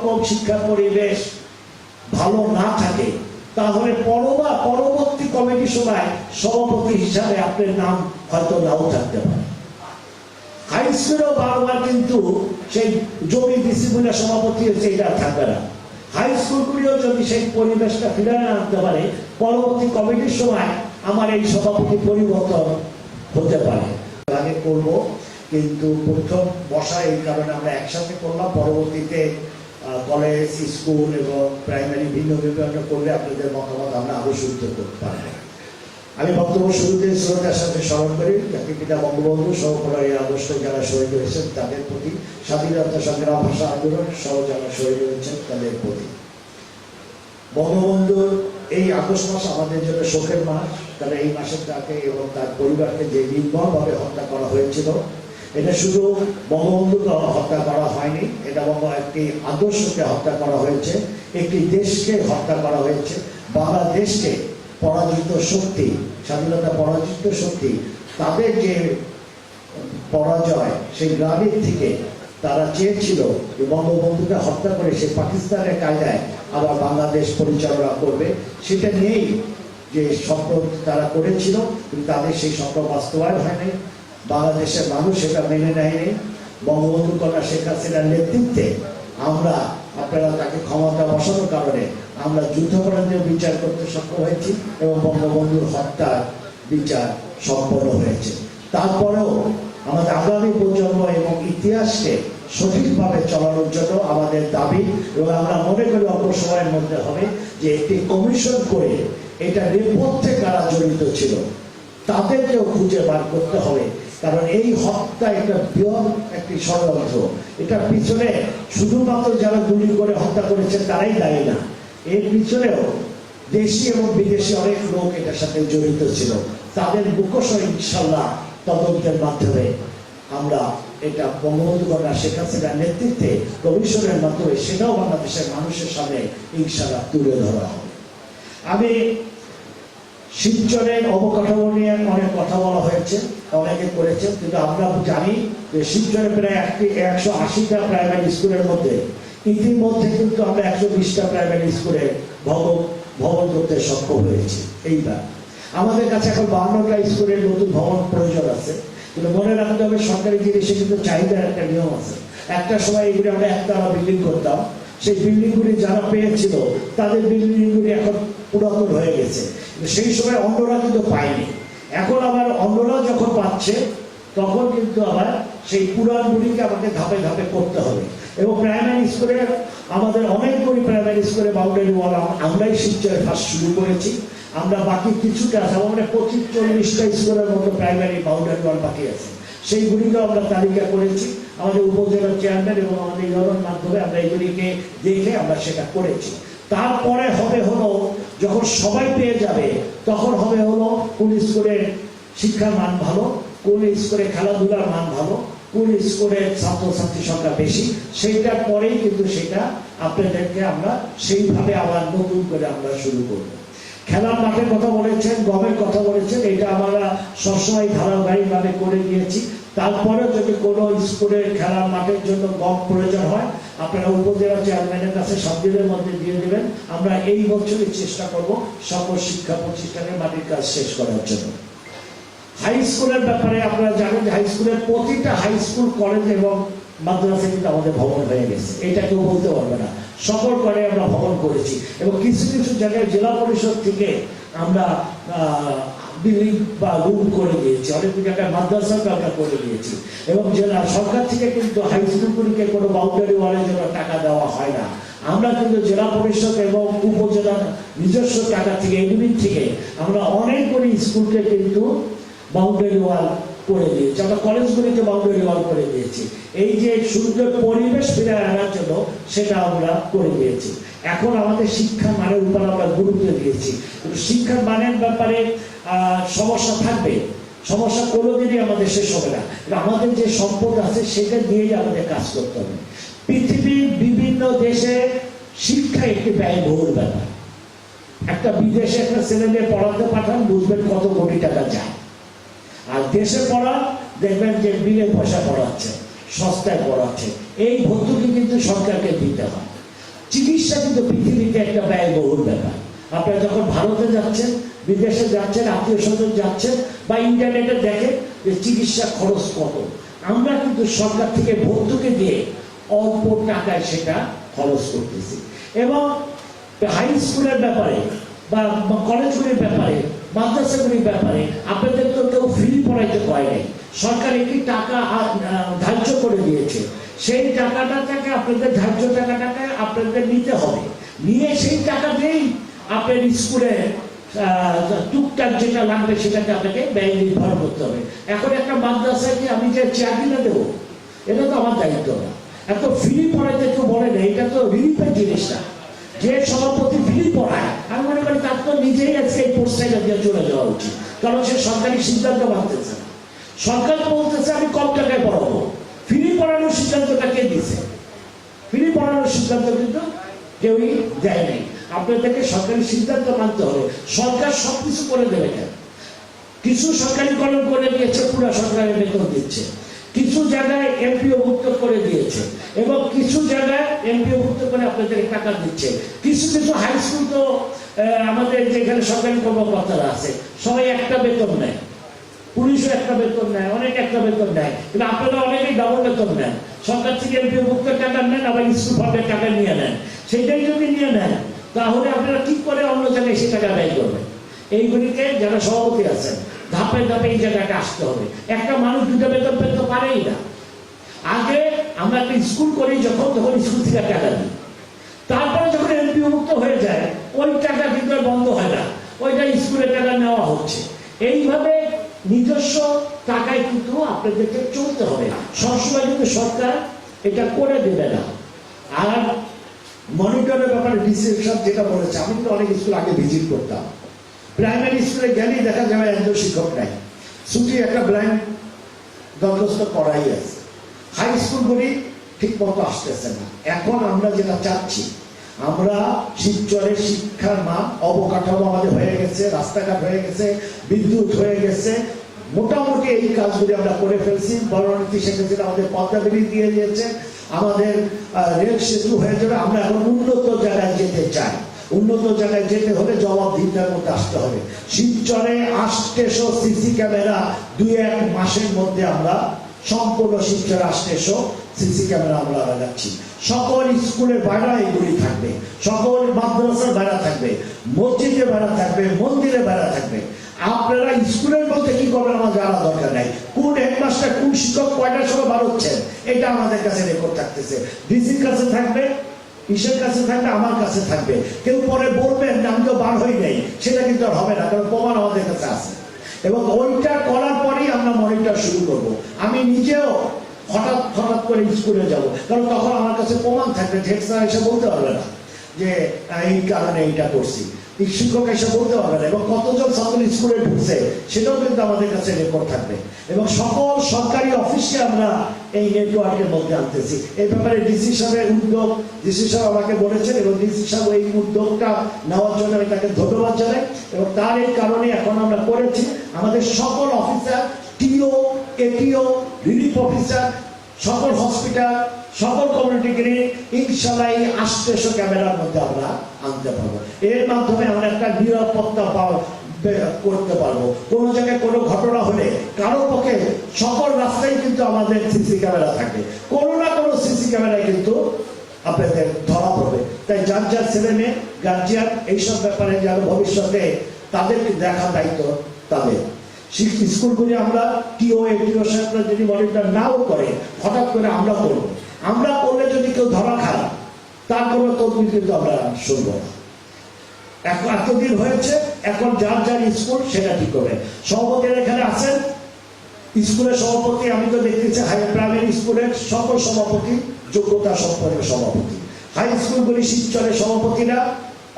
রকম শিক্ষা পরিবেশ ভালো না থাকে, তাহলে পরবা পরবর্তী কমিটি সময় সভাপতি হিসাবে আপনার নাম হয়তো নাও থাকতে পারে। হাই বারবার কিন্তু সেই জমি ডিসিপ্লিনের সভাপতি হচ্ছে এটা থাকবে না। হাই স্কুলগুলিও যদি সেই পরিবেশটা ফিরে আনতে পারে, পরবর্তী কমিটির সময় আমার এই সভাপতি পরিবর্তন হতে পারে। আগে করব, কিন্তু প্রথম বসা এই কারণে আমরা একসাথে করলাম, পরবর্তীতে কলেজ স্কুল এবং প্রাইমারি ভিন্ন বিভিন্ন করলে আপনাদের মতামত আমরা আরও শুনতে করতে পারব। আমি বক্তব্য শুরুতে শ্রদ্ধার সাথে স্মরণ করি জাতির পিতা বঙ্গবন্ধু সহ আগস্ট যারা শহীদ হয়েছেন তাদের প্রতি, স্বাধীনতা সংগ্রাম ভাষা আন্দোলন, সহ যারা শহীদ হয়েছেন তাদের প্রতি। বঙ্গবন্ধুর এই আগস্ট মাস আমাদের জন্য শোকের মাস। কারণ এই মাসে তাকে এবং তার পরিবারকে যে নির্মমভাবে হত্যা করা হয়েছিল এটা শুধু বঙ্গবন্ধুকে হত্যা করা হয়নি, এটা বঙ্গ একটি আদর্শকে হত্যা করা হয়েছে, একটি দেশকে হত্যা করা হয়েছে। বাংলাদেশকে পরাজিত শক্তি, স্বাধীনতা পরাজিত শক্তি, তাদের যে পরাজয়, সেই গ্রামের থেকে তারা চেয়েছিল যে বঙ্গবন্ধুকে হত্যা করে সে পাকিস্তানের কায়দায় আবার বাংলাদেশ পরিচালনা করবে। সেটা নেই যে স্বপ্ন তারা করেছিল, কিন্তু তাদের সেই স্বপ্ন বাস্তবায়ন হয়নি। বাংলাদেশের মানুষ সেটা মেনে নেয়নি। বঙ্গবন্ধু কন্যা শেখ হাসিনার নেতৃত্বে আমরা আপনারা তাকে ক্ষমতা বসানোর কারণে আমরা যুদ্ধাপরাধীর বিচার করতে সক্ষম হয়েছি এবং বঙ্গবন্ধুর হত্যার বিচার সম্পন্ন হয়েছে। তারপরেও আমাদের আগামী প্রজন্ম এবং ইতিহাসকে সঠিকভাবে চলানোর জন্য আমাদের দাবি এবং আমরা মনে করি অল্প সময়ের মধ্যে হবে যে একটি কমিশন করে এটা নেপথ্যে কারা জড়িত ছিল, তাদেরকেও খুঁজে বার করতে হবে। কারণ এই হত্যা একটা বৃহৎ একটি ষড়যন্ত্র। এটার পিছনে শুধুমাত্র যারা গুলি করে হত্যা করেছে তারাই দায়ী না। এর পিছনেও দেশি এবং বিদেশি অনেক লোক এটার সাথে জড়িত ছিল। তাদের মুখোশ ইনশাল্লাহ তদন্তের মাধ্যমে আমরা এটা বঙ্গবন্ধু কন্যা শেখ হাসিনার নেতৃত্বে কমিশনের মাধ্যমে, সেটাও বাংলাদেশের মানুষের সামনে ইনশাল্লাহ তুলে ধরা হবে। আমি শিবচরের অবকাঠামো নিয়ে অনেক কথা বলা হয়েছে, অনেকে করেছে, কিন্তু আমরা জানি যে শিবচরে প্রায় একটি একশো আশিটা প্রাইমারি স্কুলের মধ্যে ইতিমধ্যে কিন্তু আমরা একশো বিশটা প্রাইমারি স্কুলে ভবন ভবন করতে সক্ষম হয়েছি। এইবার আমাদের কাছে এখন বাহান্নটা স্কুলের নতুন ভবন প্রয়োজন আছে। কিন্তু মনে রাখতে হবে সরকারি জিনিসে কিন্তু চাহিদার একটা নিয়ম আছে। একটা সময় এগুলি আমরা একতলা বিল্ডিং করতাম সেই বিল্ডিংগুলি যারা পেয়েছিল, তাদের বিল্ডিংগুলি এখন পুরাতন হয়ে গেছে। সেই সময় অন্যরা কিন্তু পায়নি। এখন আবার অন্যরা যখন পাচ্ছে, তখন কিন্তু আবার সেই পুরাণগুলিকে আমাকে ধাপে ধাপে করতে হবে। এবং প্রাইমারি স্কুলে আমাদের অনেকগুলি প্রাইমারি স্কুলে বাউন্ডারি ওয়াল আমরাই শিবচরে ফার্স্ট শুরু করেছি। আমরা বাকি কিছুটা আছে আমাদের পঁচিশ চল্লিশটা স্কুলের মতো প্রাইমারি বাউন্ডারি ওয়াল বাকি আছে। সেইগুলিকেও আমরা তালিকা করেছি। আমাদের উপজেলার চেয়ারম্যান এবং আমাদের ইউনিয়নের মাধ্যমে আমরা এগুলিকে দেখে আমরা সেটা করেছি। তারপরে হবে হলো, যখন সবাই পেয়ে যাবে, তখন হবে হলো কোন স্কুলের শিক্ষার মান ভালো, কোন স্কুলে খেলাধুলার মান ভালো, কোন স্কুলের ছাত্রছাত্রী সংখ্যা বেশি, সেইটার পরেই কিন্তু সেটা আপনাদেরকে আমরা সেইভাবে আবার নতুন করে আমরা শুরু করব। খেলার মাঠের কথা বলেছেন, গমের কথা বলেছেন, এটা আমরা সবসময় ধারাবাহিকভাবে করে দিয়েছি তারপরে যদি কোনো স্কুলের খেলার মাঠের জন্য গম প্রয়োজন হয়, আপনারা উপজেলা চেয়ারম্যানের কাছে সব দিনের মধ্যে দিয়ে দেবেন। আমরা এই বছরই চেষ্টা করব সকল শিক্ষা প্রতিষ্ঠানের মাটির কাজ শেষ করার জন্য। হাই স্কুলের ব্যাপারে আপনারা জানেন যে হাই স্কুলের প্রতিটা হাই স্কুল কলেজ এবং মাদ্রাসা কিন্তু আমাদের ভবন হয়ে গেছে। এটা কেউ বলতে পারবে না। সকল করে আমরা ভবন করেছি। এবং কিছু কিছু জায়গায় জেলা পরিষদ থেকে আমরা করে দিয়েছি। এবং জেলা সরকার থেকে কিন্তু হাই কোনো টাকা দেওয়া হয় না। আমরা কিন্তু জেলা পরিষদ এবং উপজেলার নিজস্ব টাকা থেকে এগুলির থেকে আমরা অনেকগুলি স্কুলকে কিন্তু বাউন্ডারি ওয়াল করে দিয়েছি। আমরা কলেজগুলিকে বাউন্ডারি ওয়াল করে দিয়েছি। এই যে সুন্দর পরিবেশ ফিরে আনার জন্য সেটা আমরা করে দিয়েছি। এখন আমাদের শিক্ষা মানের উপর আমরা গুরুত্ব দিয়েছি। শিক্ষার মানের ব্যাপারে সমস্যা থাকবে। সমস্যা কোনোদিনই আমাদের শেষ হবে না। আমাদের যে সম্পদ আছে, সেটা দিয়েই আমাদের কাজ করতে হবে। পৃথিবীর বিভিন্ন দেশে শিক্ষা একটি ব্যয়বহুল ব্যাপার। একটা বিদেশে একটা ছেলে মেয়ে পড়াতে পাঠান, বুঝবেন কত কোটি টাকা যায় আর দেশে পড়া, দেখবেন যে বিলে পয়সা পড়াচ্ছে, সস্তায় পড়াচ্ছে। এই ভর্তুকি কিন্তু সরকারকে দিতে হয়। চিকিৎসা কিন্তু পৃথিবীতে একটা ব্যয়বহুল ব্যাপার। আপনারা যখন ভারতে যাচ্ছেন, বিদেশে যাচ্ছেন, আত্মীয় স্বজন যাচ্ছেন, বা ইন্টারনেটে দেখেন যে চিকিৎসা খরচ কত। আমরা কিন্তু সরকার থেকে ভর্তুকি দিয়ে অল্প টাকায় সেটা খরচ করতেছি। এবং হাই স্কুলের ব্যাপারে বা কলেজগুলির ব্যাপারে মাদ্রাসাগুলির ব্যাপারে আপনাদের তো কেউ ফ্রি পড়াইতে পারে নাই। সরকার একটি টাকা ধার্য করে দিয়েছে। সেই টাকাটা থেকে আপনাদের ধার্য টাকাটাকে আপনাদের নিতে হবে। নিয়ে সেই টাকা দিয়েই আপনার স্কুলে টুকটাক যেটা লাগবে সেটাকে আপনাকে ব্যয় নির্ভর করতে হবে। এখন একটা মাদ্রাসায় কি আমি যে কিনে দেবো, এটা তো আমার দায়িত্ব না। এত ফ্রি পড়াইতে কেউ বলে না, এটা তো রিলিফের জিনিস না যে সভাপতি ফ্রি পড়ায় আমি মনে করি তার তো নিজেই আজকে এই পোস্টটা দিয়ে চলে যাওয়া উচিত। কারণ সে সরকারি সিদ্ধান্ত মানতেছে সরকার বলতেছে, আমি কম টাকায় পড়াবো। ফ্রি পড়ানোর সিদ্ধান্তটা কে দিছে? ফ্রি পড়ানোর সিদ্ধান্ত কিন্তু কেউই দেয় নাই। আপনাদেরকে সরকারি সিদ্ধান্ত মানতে হবে। সরকার সবকিছু করে দেবে কেন? কিছু সরকারিকরণ করে দিয়েছে, পুরো সরকারের বেতন দিচ্ছে। কিছু জায়গায় এমপিও ভুক্ত করে দিয়েছে এবং কিছু জায়গায় এমপিও ভুক্ত করে আপনাদের টাকা দিচ্ছে। কিছু কিছু হাই স্কুল তো আমাদের যেখানে সরকারি কর্মকর্তারা আছে, সবাই একটা বেতন নেয়। পুলিশও একটা বেতন নেয়, অনেক একটা বেতন নেয়। কিন্তু আপনারা অনেকেই ডাবল বেতন নেন। সরকার থেকে এমপিও ভুক্ত টাকা নেন, আবার স্কুল ফান্ডের টাকা নিয়ে নেন। সেটাই যদি নিয়ে নেন, তাহলে আপনারা কি করে অন্য জায়গায় সে টাকা ব্যয় করবেন? এইগুলিকে যারা সভাপতি আছেন ধাপে ধাপে এই জায়গাটা আসতে হবে। একটা মানুষ দুটো বেতন পেতে পারেই না। আগে আমরা একটা স্কুল করি যখন, তখন স্কুল থেকে টাকা দিই। তারপরে যখন এমপি মুক্ত হয়ে যায়, ওই টাকা কিন্তু বন্ধ হয় না। ওইটা স্কুলের টাকা নেওয়া হচ্ছে। এইভাবে নিজস্ব টাকায় কিন্তু আপনাদেরকে চলতে হবে। সবসময় কিন্তু সরকার এটা করে দেবে না। আর মনিটরের ব্যাপারে ডিসিশন যেটা বলেছে, আমি তো অনেক স্কুল আগে ভিজিট করতাম। প্রাইমারি স্কুলে গেলেই দেখা যাবে একজন শিক্ষক নাই। ছুটি একটা ব্লাইন্ড দরখাস্ত করাই আছে। হাই স্কুলগুলি ঠিক মতো আসতেছে না। এখন আমরা যেটা চাচ্ছি, আমরা শিবচরের শিক্ষার মান অবকাঠামো আমাদের হয়ে গেছে, রাস্তাঘাট হয়ে গেছে, বিদ্যুৎ হয়ে গেছে। মোটামুটি এই কাজগুলি আমরা করে ফেলছি। বরণীতি শেখ আমাদের পদ্মা দিয়ে দিয়েছে। আমাদের রেল সেতু হয়ে যাবে। আমরা এখন উন্নত জায়গায় যেতে চাই। উন্নত জায়গায় যেতে হলে জবাবদিহিতার মধ্যে আসতে হবে। শিবচরে আসতেশো সিসি ক্যামেরা দুই এক মাসের মধ্যে আমরা সম্পূর্ণ শিবচরে আসতেশো সিসি ক্যামেরা আমরা লাগাচ্ছি। সকল স্কুলের বাইরা এগুলি থাকবে। সকল মাদ্রাসার বেড়া থাকবে। মসজিদে বেড়া থাকবে, মন্দিরে বেড়া থাকবে। আপনারা স্কুলের মধ্যে কি করবেন আমার জানা দরকার নাই। কোন হেডমাস্টার, কোন শিক্ষক কয়টার সময় বার হচ্ছেন? এটা আমাদের কাছে রেকর্ড থাকতেছে। ডিসির কাছে থাকবে ঈশ্বর কাছে থাকবে? আমার কাছে থাকবে। কেউ পরে বলবেন যে আমি তো বার হই নাই। সেটা কিন্তু আর হবে না, কারণ প্রমাণ আমাদের কাছে আছে। এবং ওইটা করার পরেই আমরা মনিটর শুরু করব। আমি নিজেও হঠাৎ হঠাৎ করে স্কুলে যাব, কারণ তখন আমার কাছে প্রমাণ থাকবে স্যার এসে বলতে পারবে না যে, এই কারণে এইটা করছি। শিক্ষক এসে বলতে পারবে না এবং কতজন ছাত্র স্কুলে ঢুকছে, সেটাও কিন্তু আমাদের কাছে রেকর্ড থাকবে। এবং সকল সরকারি অফিসে আমরা এই নেটওয়ার্কের মধ্যে আনতেছি। এই ব্যাপারে ডিসি সাহেবের উদ্যোগ, ডিসি সাহেব আমাকে বলেছেন এবং ডিসি সাহেব এই উদ্যোগটা নেওয়ার জন্য আমি তাকে ধন্যবাদ জানাই এবং তার এই কারণে এখন আমরা করেছি। আমাদের সকল officer TO ATO relief officer সকল হসপিটাল সকল কমিউনিটি ক্লিনিক ইনশাল্লাহ এই আষ্টশো ক্যামেরার মধ্যে আমরা আনতে পারব। এর মাধ্যমে আমরা একটা নিরাপত্তা পাওয়া করতে পারব। কোনো জায়গায় কোনো ঘটনা হলে কারও পক্ষে সকল রাস্তায় কিন্তু আমাদের সিসি ক্যামেরা থাকে। কোনো না কোনো সিসি ক্যামেরায় কিন্তু আপনাদের ধরা পড়বে। তাই যার যার ছেলে মেয়ে গার্জিয়ান এইসব ব্যাপারে যেন ভবিষ্যতে তাদেরকে দেখা দায়িত্ব তাদের। আমরা টিও সাহেবরা যদি মনিটর নাও করে, হঠাৎ করে আমরা আমরা করলে যদি কেউ ধরা তার কোনো তদবির কিন্তু আমরা শুনব এখন এতদিন হয়েছে, এখন যার যার স্কুল, সেটা ঠিক সভাপতিরা এখানে আছেন? স্কুলের সভাপতি, আমি তো দেখতেছি, হাই প্রাইমারি স্কুলের সকল সভাপতি, যোগ্যতা সম্পন্ন সভাপতি। হাই স্কুলগুলি শিবচরের সভাপতিরা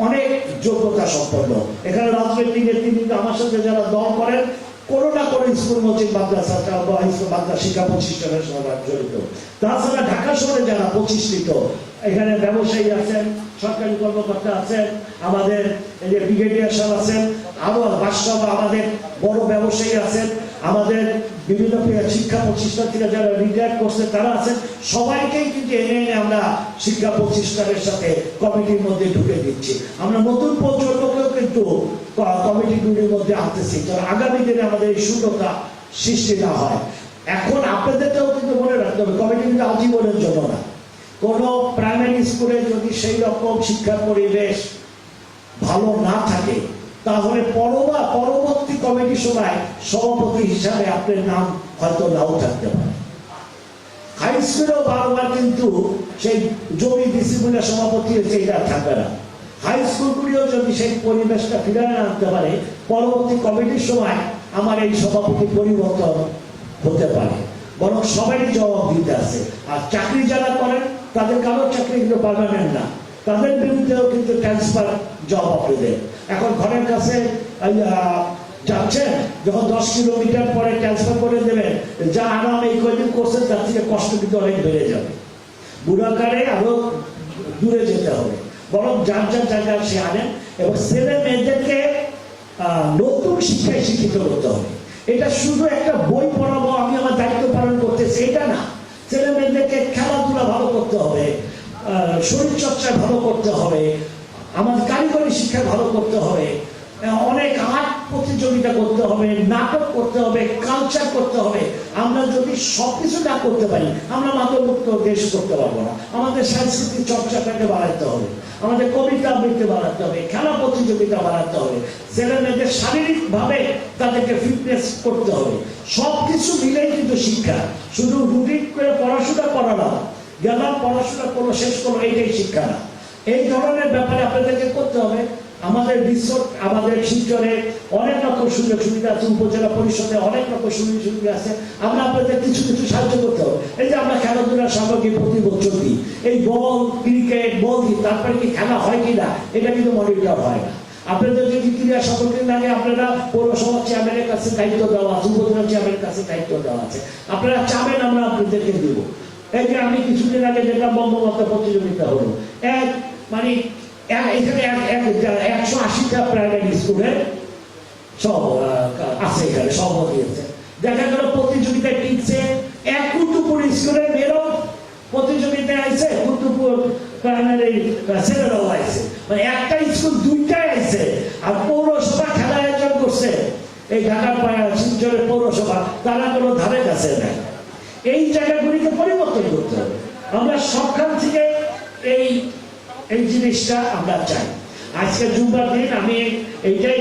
অনেক যোগ্যতা সম্পন্ন। এখানে রাজনৈতিক নেতৃবৃন্দ আমার সাথে যারা দল করেন কোনো না কোনো স্কুল, মসজিদ, মাদ্রাসা বা স্কুল মাদ্রাসা, শিক্ষা প্রতিষ্ঠানের সঙ্গে জড়িত। তাছাড়া ঢাকা শহরে যারা প্রতিষ্ঠিত, এখানে ব্যবসায়ী আছেন, সরকারি কর্মকর্তা আছেন, আমাদের এই যে ব্রিগেডিয়ার সাহেব আছেন, আরও বাদশাহ আমাদের বড় ব্যবসায়ী আছেন আমাদের বিভিন্ন শিক্ষা প্রতিষ্ঠান থেকে যারা রিটায়ার করছে, তারা আছেন, সবাইকেই কিন্তু এনে এনে আমরা শিক্ষা প্রতিষ্ঠানের সাথে কমিটির মধ্যে ঢুকে দিচ্ছি। আমরা নতুন প্রজন্মকেও কিন্তু কমিটিগুলির মধ্যে আনতেছি, যেন আগামী দিনে আমাদের এই শূন্যতা সৃষ্টি না হয়। এখন আপনাদেরকেও কিন্তু মনে রাখতে হবে কমিটি কিন্তু আজীবনের জন্য না। কোনো প্রাইমারি স্কুলে যদি সেই রকম শিক্ষার পরিবেশ ভালো না থাকে তাহলে পরবা পরবর্তী কমিটির সময় সভাপতি হিসাবে আপনার নাম হয়তো নাও থাকতে পারে। হাই স্কুলেও বারবার কিন্তু সেই জমি ডিসিপ্লিনের সভাপতি হয়েছে এটা থাকবে না। হাই স্কুলগুলিও যদি সেই পরিবেশটা ফিরে আনতে পারে, পরবর্তী কমিটির সময় আমার এই সভাপতি পরিবর্তন হতে পারে। বরং সবারই জবাব দিতে আছে। আর চাকরি যারা করেন, তাদের কারও চাকরি কিন্তু পারমানেন্ট না। তাদের বিরুদ্ধেও কিন্তু ট্রান্সফার জব আপনি দেন এখন ঘরের কাছে যাচ্ছেন, যখন দশ কিলোমিটার পরে ট্রান্সফার করে দেবেন, যা আরাম এই কয়দিন করছেন, তার থেকে কষ্ট কিন্তু অনেক বেড়ে যাবে। বুড়াকারে আরও দূরে যেতে হবে। বরং যার যার জায়গায় সে আনেন, এবং ছেলে মেয়েদেরকে নতুন শিক্ষায় শিক্ষিত করতে হবে। এটা শুধু একটা বই পড়াবো, আমি আমার দায়িত্ব পালন করতেছি এটা না। ছেলে মেয়েদেরকে খেলাধুলা ভালো করতে হবে শরীরচর্চা ভালো করতে হবে আমাদের কারিগরি শিক্ষা ভালো করতে হবে, অনেক আর্ট প্রতিযোগিতা করতে হবে, নাটক করতে হবে কালচার করতে হবে। আমরা যদি সবকিছু না করতে পারি, আমরা মাদকমুক্ত দেশ করতে পারব না। আমাদের সাংস্কৃতিক চর্চাটাকে বাড়াতে হবে, আমাদের কবিতা আবৃত্তি বাড়াতে হবে, খেলা প্রতিযোগিতা বাড়াতে হবে। ছেলে মেয়েদের শারীরিকভাবে তাদেরকে ফিটনেস করতে হবে। সবকিছু মিলেই কিন্তু শিক্ষা। শুধু রুটিন করে পড়াশোনা করা না, গেলাম, পড়াশোনা করল, শেষ করল এইটাই শিক্ষা। না এই ধরনের ব্যাপারে আপনাদেরকে করতে হবে। আমাদের রিসোর্ট, আমাদের শিলচরে অনেক রকম সুযোগ সুবিধা আছে, উপজেলা পরিষদে অনেক রকম সুযোগ সুবিধা আছে। আমরা আপনাদের কিছু কিছু সাহায্য করতে হবে। এই যে আমরা খেলাধুলার সামগ্রী প্রতি বছর দিই। এই বল, ক্রিকেট, বল দিই, তারপরে কি খেলা হয় কিনা এটা কিন্তু মনিটর হয় না। আপনাদের যদি ক্রীড়া সামগ্রী লাগে, আপনারা পৌরসভা চেয়ারম্যানের কাছে দায়িত্ব দেওয়া আছে, উপজেলা চেয়ারম্যানের কাছে দায়িত্ব দেওয়া আছে। আপনারা চাবেন, আমরা আপনাদেরকে দিব। এই যে আমি কিছুদিন আগে দেখলাম বঙ্গবন্ধু প্রতিযোগিতা হলো। এক মানে এখানে এক- এক- একশো আশিটা প্রাইমারি স্কুলের সব আছে এখানে, সব দিয়েছে দেখা গেল প্রতিযোগিতায় টিকছে এক কুতুপুর স্কুলের মেয়েরাও প্রতিযোগিতায় আইছে কুতুপুর প্রাইমারি ছেলেরাও আইছে। মানে একটা স্কুল দুইটাই আইছে আর পৌরসভা খেলা আয়োজন করছে। এই ঢাকা শিলচরের পৌরসভা, তারা কোনো ধারে কাছে নেই। এই জায়গাগুলিকে পরিবর্তন করতে হবে। আমরা সবখান থেকে এই এই জিনিসটা আমরা চাই। আজকে জুম্বার দিন আমি এইটাই,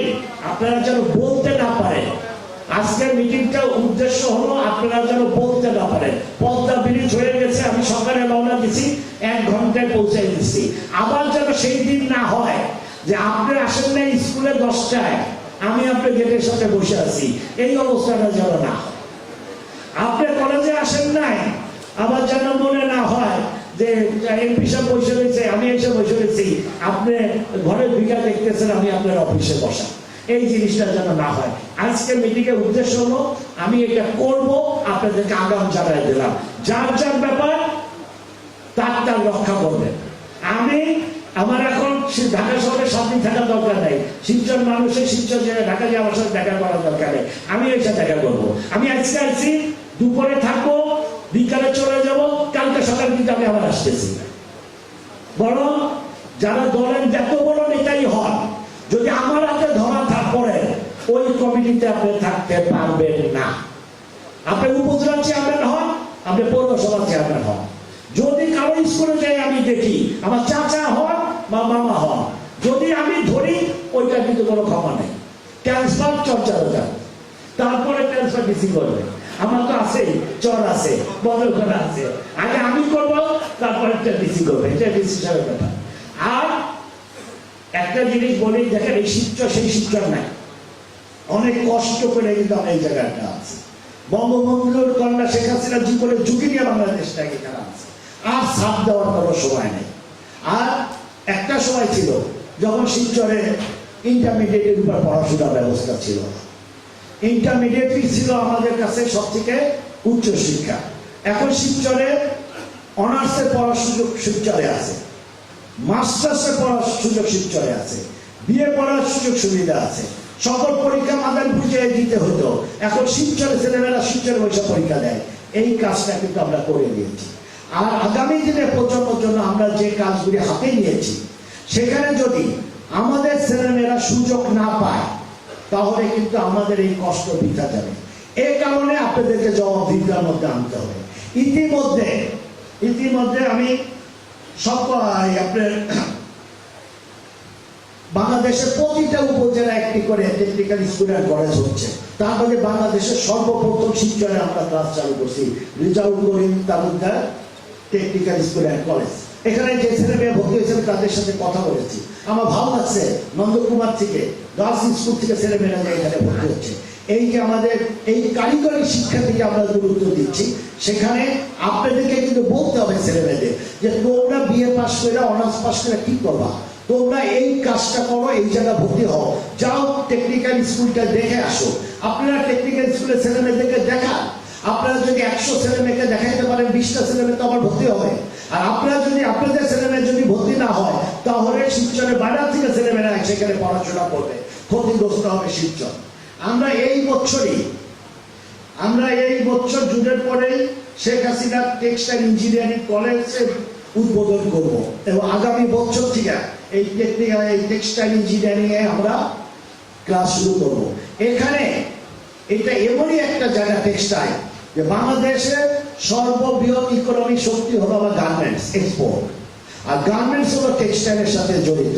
আপনারা যেন বলতে না পারেন। আজকের মিটিংটা উদ্দেশ্য হলো আপনারা যেন বলতে না পারেন। পদ্মা ব্রিজ হয়ে গেছে, আমি সকালে রওনা দিছি, এক ঘন্টায় পৌঁছে দিচ্ছি আবার যেন সেই দিন না হয় যে আপনি আসেন না স্কুলে দশটায়, আমি আপনার গেটের সাথে বসে আছি। এই অবস্থাটা যেন না আপনি কলেজে আসেন নাই, আবার যেন মনে না হয় যে বসে রয়েছে আমি এসে বসে রয়েছি আপনি ঘরের ভিকা দেখতেছেন, আমি আপনার অফিসে বসা। এই জিনিসটা যেন না হয়। আজকে মিটিং এর উদ্দেশ্য হলো, আমি এটা করব, আপনাদেরকে আগাম জানাই দিলাম। যার যার ব্যাপার, তার তার রক্ষা করবেন আমি, আমার এখন ঢাকা শহরে সাত দিন থাকার দরকার নেই। শিলচর মানুষের শিলচর জেলায় ঢাকা আমার সাথে দেখা করার দরকার নেই। আমি এসে দেখা করব। আমি আজকে আসছি দুপুরে থাকব, বিকালে চলে যাব আমি আবার আসতেছি। বরং যারা দলের যত বড় নেতাই হন, যদি আমার হাতে ধরা থাক পড়ে, ওই কমিটিতে আপনি থাকতে পারবেন না। আপনি উপজেলা চেয়ারম্যান হন, আপনি পৌরসভা চেয়ারম্যান হন। যদি কারও স্কুলে যাই আমি দেখি, আমার চাচা হন বা মামা হন, যদি আমি ধরি ওইটা কিন্তু কোনো ক্ষমা নেই। ট্রান্সফার চর্চা হয়ে যাবে। তারপরে ট্রান্সফার ডিসি করবে। আমার তো আছে, চর আছে বদলখানা আছে। আগে আমি করব, তারপরে ডিসি করবে। এটা ডিসি সাহেবের ব্যাপার আর একটা জিনিস বলি, দেখেন এই শিক্ষা সেই শিক্ষা নাই। অনেক কষ্ট করে কিন্তু এই জায়গাটা আছে। বঙ্গবন্ধুর কন্যা শেখ হাসিনা জীবনের ঝুঁকি নিয়ে বাংলাদেশটাকে এখানে আছে। আর সাথ দেওয়ার কোনো সময় নেই। আর একটা সময় ছিল, যখন শিলচরে ইন্টারমিডিয়েটের উপর পড়াশোনার ব্যবস্থা ছিল। ইন্টারমিডিয়েটই ছিল আমাদের কাছে সব থেকে উচ্চ শিক্ষা। এখন শিলচরে অনার্সে পড়ার সুযোগ শিলচরে আছে। মাস্টার্সে পড়ার সুযোগ শিলচরে আছে। বিয়ে পড়ার সুযোগ সুবিধা আছে। সকল পরীক্ষা মাদার বুঝে দিতে হতো। এখন শিবচরে ছেলেমেয়েরা শিবচরে বৈশাখ পরীক্ষা দেয়। এই কাজটা কিন্তু আমরা করে দিয়েছি। আর আগামী দিনে প্রজন্মের জন্য আমরা যে কাজগুলি হাতে নিয়েছি, সেখানে যদি আমাদের ছেলেমেয়েরা সুযোগ না পায় তাহলে কিন্তু আমাদের এই কষ্ট বৃথা যাবে। এই কারণে আপনাদেরকে জবাবদিহিতার মধ্যে আনতে হবে। ইতিমধ্যে ইতিমধ্যে আমি সব আপনার বাংলাদেশের প্রতিটা উপজেলা একটি করে টেকনিক্যাল স্কুল অ্যান্ড কলেজ হচ্ছে। তার মধ্যে বাংলাদেশের সর্বপ্রথম শিক্ষণে আমরা ক্লাস চালু করছি। Rezaul Karim Talukdar technical school college এখানে যে ছেলে মেয়ে ভর্তি হয়েছেন তাদের সাথে কথা বলেছি। আমার ভালো লাগছে নন্দকুমার থেকে গার্লস স্কুল থেকে ছেলে মেয়েরা এখানে ভর্তি হচ্ছে। এই যে আমাদের, এই কারিগরি শিক্ষা থেকে আমরা গুরুত্ব দিচ্ছি, সেখানে আপনাদেরকে কিন্তু বলতে হবে ছেলে মেয়েদের যে তোমরা বিএ পাস করে অনার্স পাস করে কি করবা? তোমরা এই কাজটা করো, এই জায়গা ভর্তি হও। যাও টেকনিক্যাল স্কুলটা দেখে আসো। আপনারা টেকনিক্যাল স্কুলের ছেলে মেয়েদেরকে দেখা আপনারা যদি একশো ছেলে মেয়েকে দেখাইতে পারেন, বিশটা ছেলে মেয়ে তো আবার ভর্তি হবে। আর আপনারা যদি আপনাদের ছেলে মেয়ে যদি ভর্তি না হয়, তাহলে শিবচরের বাইরে থেকে ছেলে মেয়েরা সেখানে পড়াশোনা করবে। ক্ষতিগ্রস্ত হবে শিবচর। আমরা এই বছরই আমরা এই বছর জুনের পরে শেখ হাসিনা টেক্সটাইল ইঞ্জিনিয়ারিং কলেজের উদ্বোধন করব। এবং আগামী বছর থেকে এই টেকনিক্যাল এই টেক্সটাইল ইঞ্জিনিয়ারিং এ আমরা ক্লাস শুরু করব। এখানে এটা এমনই একটা জায়গা টেক্সটাইল যে বাংলাদেশের সর্ববৃহৎ ইকোনমিক শক্তি হলো আমার গার্মেন্টস এক্সপোর্ট আর গার্মেন্টস হলো টেক্সটাইলের সাথে জড়িত।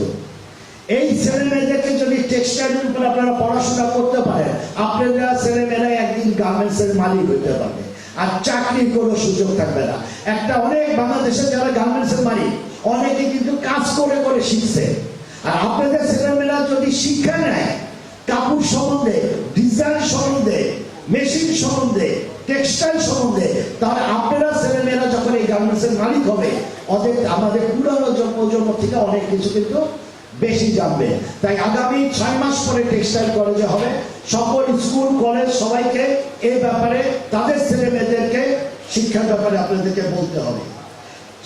এই ছেলে মেয়েদেরকে যদি টেক্সটাইলের উপর আপনারা পড়াশোনা করতে পারেন আপনারা ছেলে মেয়েরা একদিন গার্মেন্টস এর মালিক হতে পারবে। আর চাকরির কোনো সুযোগ থাকবে না। একটা অনেক বাংলাদেশের যারা গার্মেন্টস এর মালিক, অনেকে কিন্তু কাজ করে করে শিখছে। আর আপনাদের ছেলেমেয়েরা যদি শিক্ষা নেয়, কাপড় সম্বন্ধে ডিজাইন সম্বন্ধে মেশিন সম্বন্ধে, টেক্সটাইল সম্বন্ধে, তাহলে আপনারা ছেলেমেয়েরা যখন এই গার্মেন্টস এর মালিক হবে ওদের আমাদের পুরানো প্রজন্ম থেকে অনেক কিছু কিন্তু বেশি জানবে। তাই আগামী ছয় মাস পরে টেক্সটাইল কলেজে হবে। সকল স্কুল, কলেজ সবাইকে এই ব্যাপারে, তাদের ছেলে মেয়েদেরকে শিক্ষার ব্যাপারে আপনাদেরকে বলতে হবে।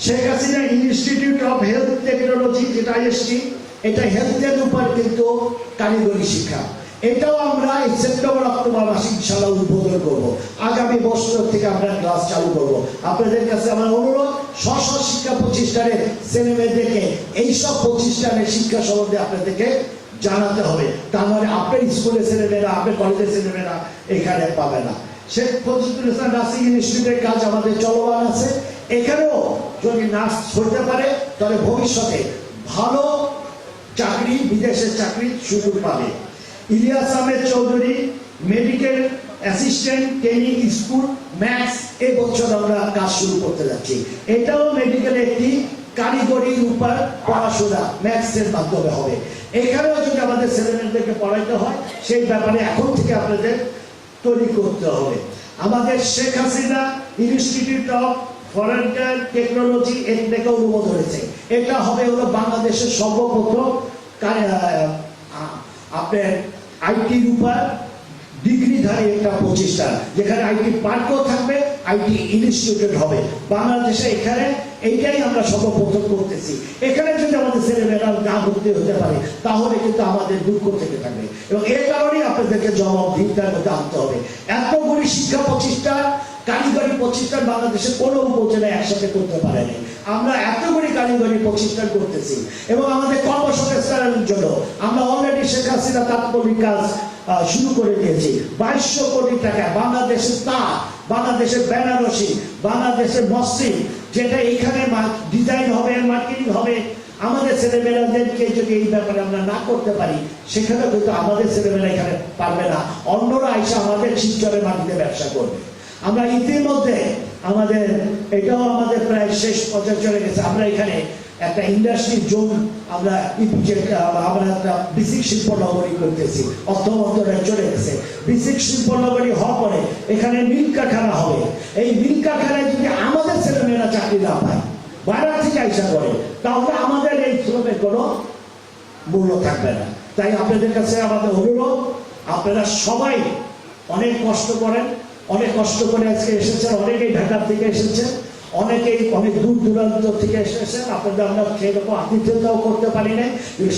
Sheikh Hasina Institute of Health Technology যেটা আইএসটি, এটা হেলথের উপর কিন্তু কারিগরি শিক্ষা। এটাও আমরা এই সেপ্টেম্বর, অক্টোবর মাসে ইনশাল্লাহ উদ্বোধন করব। আগামী বছর থেকে আমরা ক্লাস চালু করব। আপনাদের কাছে আমার অনুরোধ স্ব শিক্ষা প্রতিষ্ঠানের ছেলে মেয়েদেরকে এইসব প্রতিষ্ঠানের শিক্ষা সম্বন্ধে আপনাদেরকে জানাতে হবে। তার মানে আপনার স্কুলের ছেলেমেয়েরা, আপনার কলেজের ছেলেমেয়েরা এখানে পাবে না। শেখ ফজলুল ইসলাম নার্সিং ইনস্টিটিউটের কাজ আমাদের চলমান আছে। এখানেও যদি নার্স হতে পারে, তাহলে ভবিষ্যতে ভালো চাকরি, বিদেশের চাকরি সুযোগ পাবে। Ilias Ahmed Chowdhury Medical Assistant Training School MATS এ বছর আমরা কাজ শুরু করতে যাচ্ছি। এটাও মেডিকেল একটি কারিগরি উপর পড়াশোনা ম্যাথস এর মাধ্যমে হবে। এখানেও যদি আমাদের ছেলেমেয়েদেরকে পড়াইতে হয়, সেই ব্যাপারে এখন থেকে আপনাদের তৈরি করতে হবে। আমাদের Sheikh Hasina Institute of Foreign Technology এর থেকে অনুমোদন হয়েছে। এটা হবে হলো বাংলাদেশের সর্বপ্রথম আপনার ডিগ্রিধারী একটা যেখানে আইটি থাকবে, আইটি ইনস্টিটিউটেড হবে। বাংলাদেশে এখানে এইটাই আমরা সর্বপ্রথম করতেছি। এখানে যদি আমাদের ছেলেমেয়েরা না ভর্তি হতে পারে, তাহলে কিন্তু আমাদের দুঃখ থেকে থাকবে। এবং এর কারণেই আপনাদেরকে জবাবদিহিতার মধ্যে আনতে হবে। এতগুলি শিক্ষা প্রতিষ্ঠান কারিগরি প্রতিষ্ঠান বাংলাদেশে কোনো উপজেলায় একসাথে করতে পারেনি। আমরা এত এতগুলি কারিগরি প্রতিষ্ঠান করতেছি এবং আমাদের কর্মসংস্থানের জন্য আমরা অলরেডি শেখ হাসিনা তাৎপর্যিক কাজ শুরু করে দিয়েছি। বাইশশো কোটি টাকা বাংলাদেশের তা বাংলাদেশের বেনারসি, বাংলাদেশের মসজিদ, যেটা এখানে ডিজাইন হবে মার্কেটিং হবে। আমাদের ছেলেমেয়েরাদেরকে যদি এই ব্যাপারে আমরা না করতে পারি, সেখানে কিন্তু আমাদের ছেলেমেয়েরা এখানে পারবে না। অন্যরা এসে আমাদের শিবচরের মাটিতে ব্যবসা করবে। আমরা ইতিমধ্যে আমাদের, এটাও আমাদের প্রায় শেষ পর্যায়ে চলে গেছে। আমরা এখানে একটা ইন্ডাস্ট্রি জোন আমরা আমরা একটা বিসিক শিল্প নগরী করতেছি। অর্থ মন্ত্রণালয়ে চলে গেছে। বিসিক শিল্প নগরী হওয়ার পরে এখানে মিল কারখানা হবে। এই মিল কারখানায় যদি আমাদের ছেলেমেয়েরা চাকরি না পায় বাইরে থেকে আইসা করে তাহলে আমাদের এই শ্রমের কোনো মূল্য থাকবে না। তাই আপনাদের কাছে আমাদের অনুরোধ, আপনারা সবাই অনেক কষ্ট করেন অনেক কষ্ট করে আজকে এসেছেন, অনেকেই ঢাকার থেকে এসেছেন, অনেকেই অনেক দূর দূরান্ত থেকে এসেছেন। আপনাদের আমরা সেরকম আতিথ্যতাও করতে পারি নাই।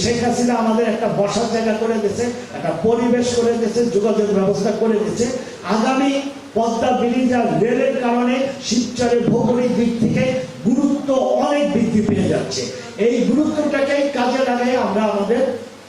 শেখ হাসিনা আমাদের একটা বসার জায়গা করে দিয়েছে, একটা পরিবেশ করে দিয়েছে, যোগাযোগ ব্যবস্থা করে দিয়েছে। আগামী পদ্মা আর রেলের কারণে শিবচরের ভৌগোলিক দিক থেকে গুরুত্ব অনেক বৃদ্ধি পেয়ে যাচ্ছে। এই গুরুত্বটাকেই কাজে লাগিয়ে আমরা আমাদের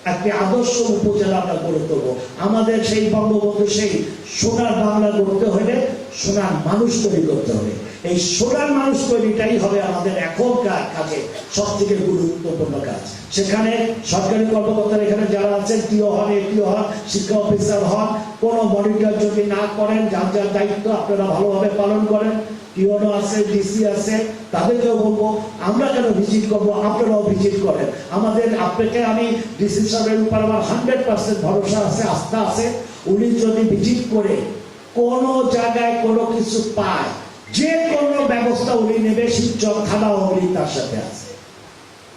একটি আদর্শ উপজেলা আমরা গড়ে তুলব। আমাদের সেই বঙ্গবন্ধু সেই সোনার বাংলা গড়তে হলে সোনার মানুষ তৈরি করতে হবে। এই সোনার মানুষ তৈরিটাই হবে আমাদের এখনকার কাজে সব থেকে গুরুত্বপূর্ণ কাজ। সেখানে সরকারি কর্মকর্তারা এখানে যারা আছেন টিও হন এটিও হন, শিক্ষা অফিসার হন, কোনো মনিটর যদি না করেন, যার যার দায়িত্ব আপনারা ভালোভাবে পালন করেন টিওনো আছে, ডিসি আছে, তাদেরকেও বলব, আমরা কেন ভিজিট করব, আপনারাও ভিজিট করেন। আমাদের, আপনাকে আমি ডিসি সাহেবের উপর আমার হান্ড্রেড পার্সেন্ট ভরসা আছে, আস্থা আছে, উনি যদি ভিজিট করে কোনো জায়গায় কোনো কিছু পায় যে কোনো ব্যবস্থা উনি নেবে শিবচর থানা উনি তার সাথে আছে।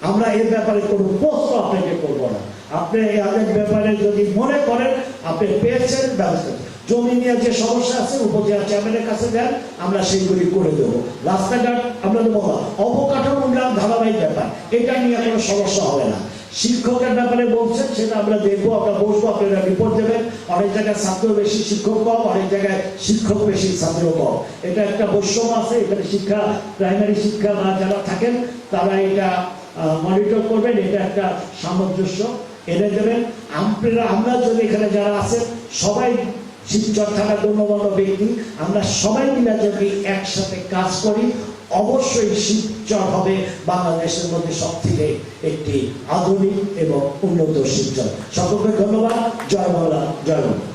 আমরা এর ব্যাপারে কোনো প্রশ্ন আপনাকে করব না। আপনি এদের ব্যাপারে যদি মনে করেন, আপনি পেয়েছেন ব্যবস্থা। জমি নিয়ে যে সমস্যা আছে, উপজেলা চেয়ারম্যানের কাছে দেন আমরা সেইগুলি করে দেবো। রাস্তাঘাট আমরা দেবো অবকাঠামো ধারাবাহিক ব্যাপার। এটা নিয়ে কোনো সমস্যা হবে না। শিক্ষকের ব্যাপারে বলছেন, সেটা আমরা দেখব, আমরা বসবো, আপনারা রিপোর্ট দেবেন। অনেক জায়গায় ছাত্র বেশি শিক্ষক কম, অনেক জায়গায় শিক্ষক বেশি ছাত্র কম। এটা একটা বৈষম্য আছে, এখানে শিক্ষা প্রাইমারি শিক্ষা বা যারা থাকেন, তারা এটা মনিটর করবেন, এটা একটা সামঞ্জস্য। এনে দেবেন আপনারা আমরা যদি এখানে যারা আছেন, সবাই শিবচর থাকার গণ্যমান্য ব্যক্তি, আমরা সবাই মিলে যদি একসাথে কাজ করি অবশ্যই শিলচর হবে বাংলাদেশের মধ্যে সব থেকে একটি আধুনিক এবং উন্নত শিলচর সকলকে ধন্যবাদ। জয় বাংলা জয় বাংলা।